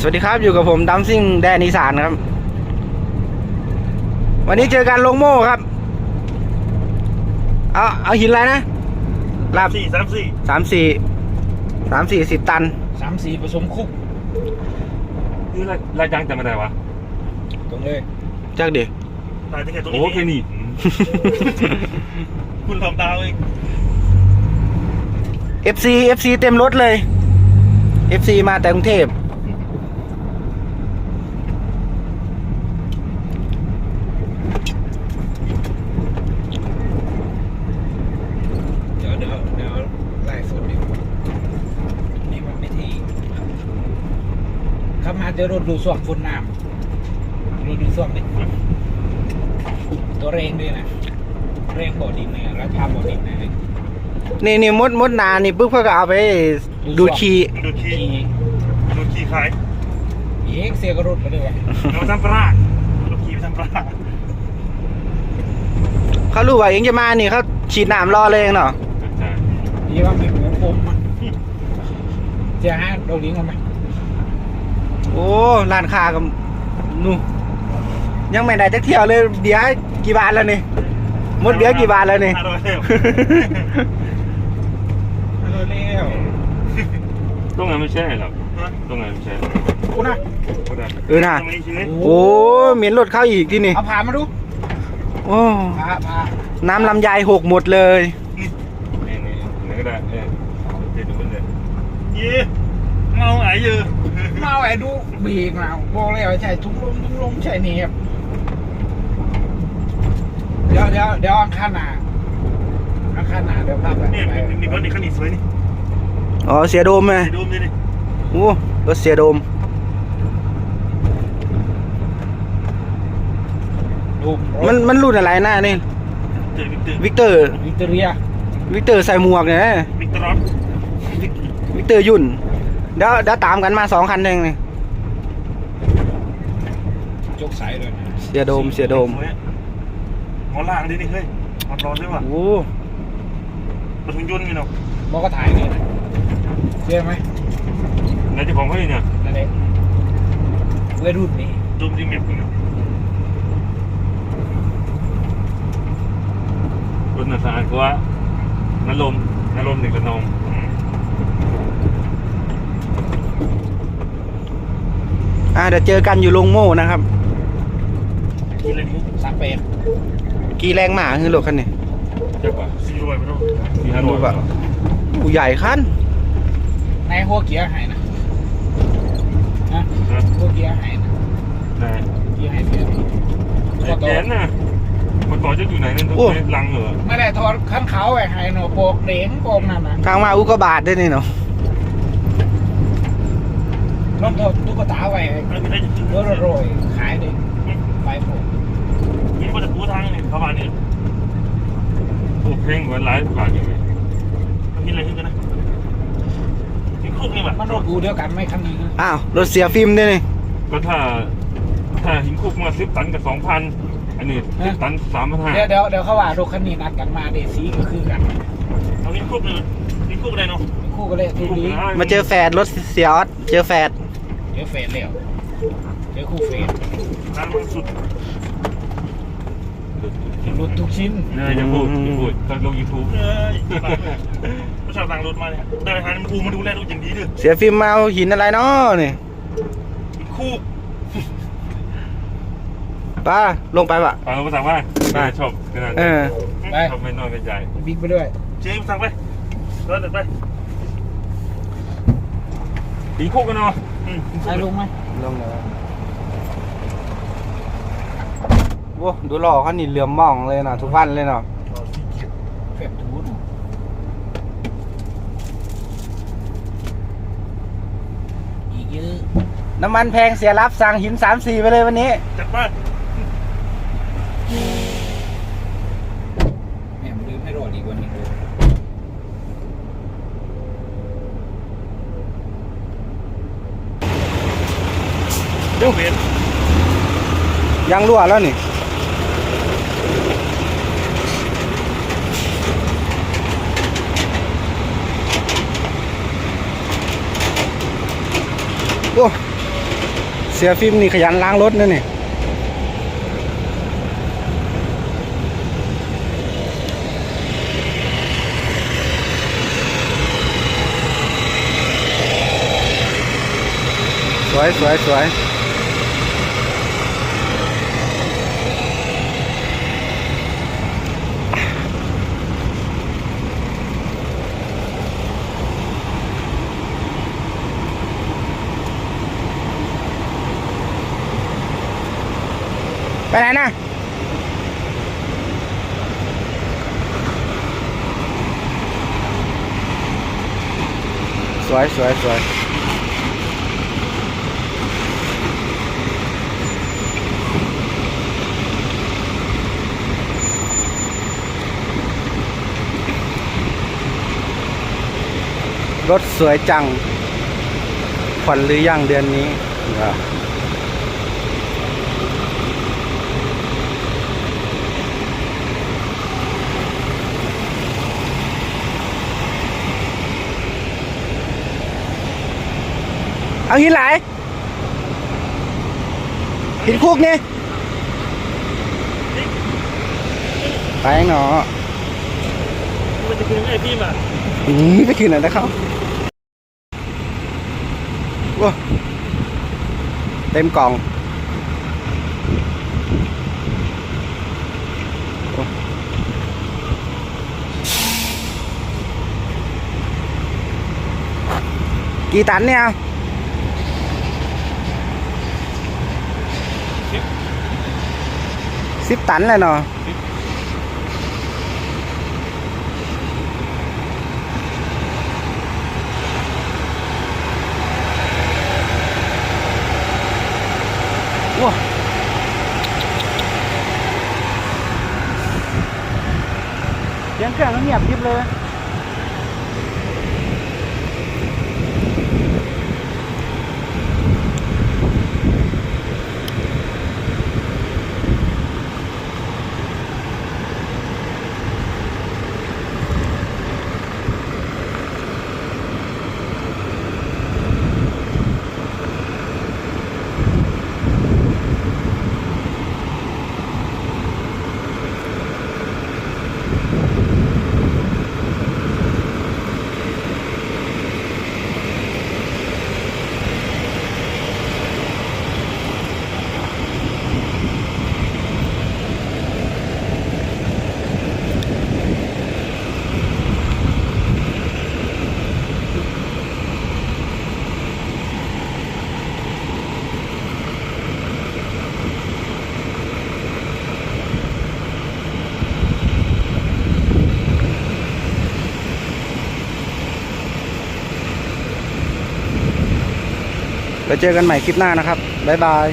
สวัสดีครับอยู่กับผมดัมซิ่งแดนอีสานครับ วันนี้เจอกันลงโม่ครับ เอาเอาหินอะไรนะลาบสี่สามสี่สามสี่สามสี่สิบตันสามสี่ผสมคุกนี่รายรายจังจำไม่ได้วะตรงเลยจากเด็กตายที่ไหนตรงโอ้นี้แค่นี้คุณทำดาวเองเอฟซีเอฟซีเต็มรถเลย เอฟซีมาแต่กรุงเทพเดี๋ยวเดี๋ยวเดี๋ยวไล่สดดินี่มันไม่ทีขับมาเจอรถดูส่วงฝนน้ำรถดูส่วงดิตัวเร่งด้วยนะ เร่งบ่อดินเนี่ยราคาบอดินนะเนี่ยนี่นี่มดมดนานี่ปุ๊บเขาก็เอาไปดูดขี้ดูดขี้ขี่ดูดขี้ขายเอ็กเสียก็รถไปเลยวะเราทำปลาดูดขี้ไปทำปลาเขารู้ว่าเองจะมานี่เขาฉีดน้ำรอเลยเนาะใช่นี่ว่ามีหมูผมมันเจ้าฮะโดนลิงกันไหมโอ้ร้านค้ากับนู่นยังไม่ได้จักเที่ยวเลยเบียร์กี่บาทแล้วนี่หมดเบียร์กี่บาทแล้วนี่ อร่อยแล้ว ฮัลโหลเร็ว ตรงนั้นไม่ใช่หรอกตรงนั้นไม่ใช่กูนะก็ได้เออนะตรงนี้ใช่ไหมโอ้เหม็นรถเข้าอีกที่นี่เอาผ่ามาดูโอ้ผ่าผ่าน้ำลำไยหกหมดเลยนี่นี่นี่ก็ได้เออเดี๋ยวดูมันเลยเย่เมาไหนเยอะเมาไอ้ดูบีกมาบอกเลยว่าใช่ทุ่งลมทุ่งลมใช่เนียบเดี๋ยวเดี๋ยวเดี๋ยวอังคารหน้าอังคารหน้าเดี๋ยวพาไปนี่ไปมีมีคนอีกคนอีกสวยนี่ อ๋อเสียโดมไหมไปดูมันดิโอ้รถเสียโดม ดูมันมันรุ่นอะไรนะนี่เจอวิกเตอร์วิกเตอร์วิกตอเรียวิกเตอร์ใส่หมวกเนี่ยวิกเตอร์รอสวิกเตอร์ยุ่นเดี๋ยวเดี๋ยวตามกันมาสองคันเองนี่จกใสเลยนะเสียโดมเสียโดมสวยอะหมอล่างดินี่เฮ้ยหมอร้อนด้วยว่ะโอ้ประทุนยนต์มีเนาะ บอกก็ถ่ายเลยนะ เชื่อไหมนายเจ้าของเขาเนี่ยนั่นเองเวรุ่นนี้ดมจริงแบบนี้เนาะรถน่ะสะอาดกว่าน้ำลมน้ำลมหนึ่งกระนองอะเดี๋ยวเจอกันอยู่ลงโม่นะครับกินอะไรนี่สามเป็ดกี่แรงหมาคือรถคันนี้เจ้าป่ะสี่ร้อยไปเนาะสี่ห้าร้อยดูป่ะผู้ใหญ่คัน ในหัวเกียร์หายนะนะนะหัวเกียร์หายนะนายเกียร์หายเปลี่ยนไอ้แกนน่ะมันต่อจะอยู่ไหนนั่นโอ้ลังเหรอไม่ได้ถอดขั้นเขาไอ้หายหนูโปกเหลงโปกนั่นนะทางมาอุกกาบาทด้วยนี่เนาะรถตุ๊กตาไว้ไม่ได้จะกินรถโรยขายดิไปผมกินก็จะปูทางนี่ประมาณนี้โอ้เพลงเหมือนหลายบาทอยู่เลยมันกินอะไรขึ้นกันนะ กินคุกนี่ว่ะมันรถกูเดียวกันไม่คันนี้นะอ้าวรถเสียฟิล์มด้วยนี่ก็ถ้าถ้าหินคุกมาสิบตันกับสองพันอันนี้สิบตันสามพันห้าเดี๋ยวเดี๋ยวเดี๋ยวเขาว่ารถคันนี้นัดกันมาเดสีก็คือกันเอากินคุกเลยกินคุกอะไรเนาะคู่ก็เลยทีนี้มาเจอแฟดรถเสียออสเจอแฟดเดี๋ยวเฟสเร็วเดี๋ยวคู่เฟสร้านมันสุด รถทุกชิ้นเนี่ยอย่าพูดอย่าพูดก็ลงยูทูบเอ้ยผู้ชายต่างรถมาเนี่ยได้ทานกูมาดูแลรถอย่างดีด้วยเสียฟิล์มมาเอาหินอะไรเนาะนี่คุกป้าลงไปปะฟังภาษาว่าน่าชอบขนาดเออไปชอบไม่น้อยไม่ใจบิ๊กไปด้วยเจ๊สั่งไปเดินเดินไปหินคุกกันเนาะอืมไปลุงไหมลงเลย โว้ดูหล่อเขานี่เหลือมมองเลยนะทุกวันเลยเนาะเฟสทูนอีกเยอะน้ำมันแพงเสียรับสั่งหินสามสี่ไปเลยวันนี้ จัดไปแหมลืมให้รอดอีกวันนี้เดี๋ยวเวนยังรั่วแล้วนี่ โอ้เสียฟิล์มนี่ขยันล้างรถนะนี่สวยสวยสวย ไปไหนนะสวยสวยสวยรถสวยจังผ่อนหรือยังเดือนนี้ เอาหินไหลายหินคุกนี่ไปเนาะมันจะคืนไอ้พี่มาอืมไปคืนไหนนะครับว้าเต็มกล่องโอ้กี่ตันเนี่ย สิบตันเลยเนาะว้าเสียงเครื่องมันเงียบยิบเลย แล้วเจอกันใหม่คลิปหน้านะครับ บ๊ายบาย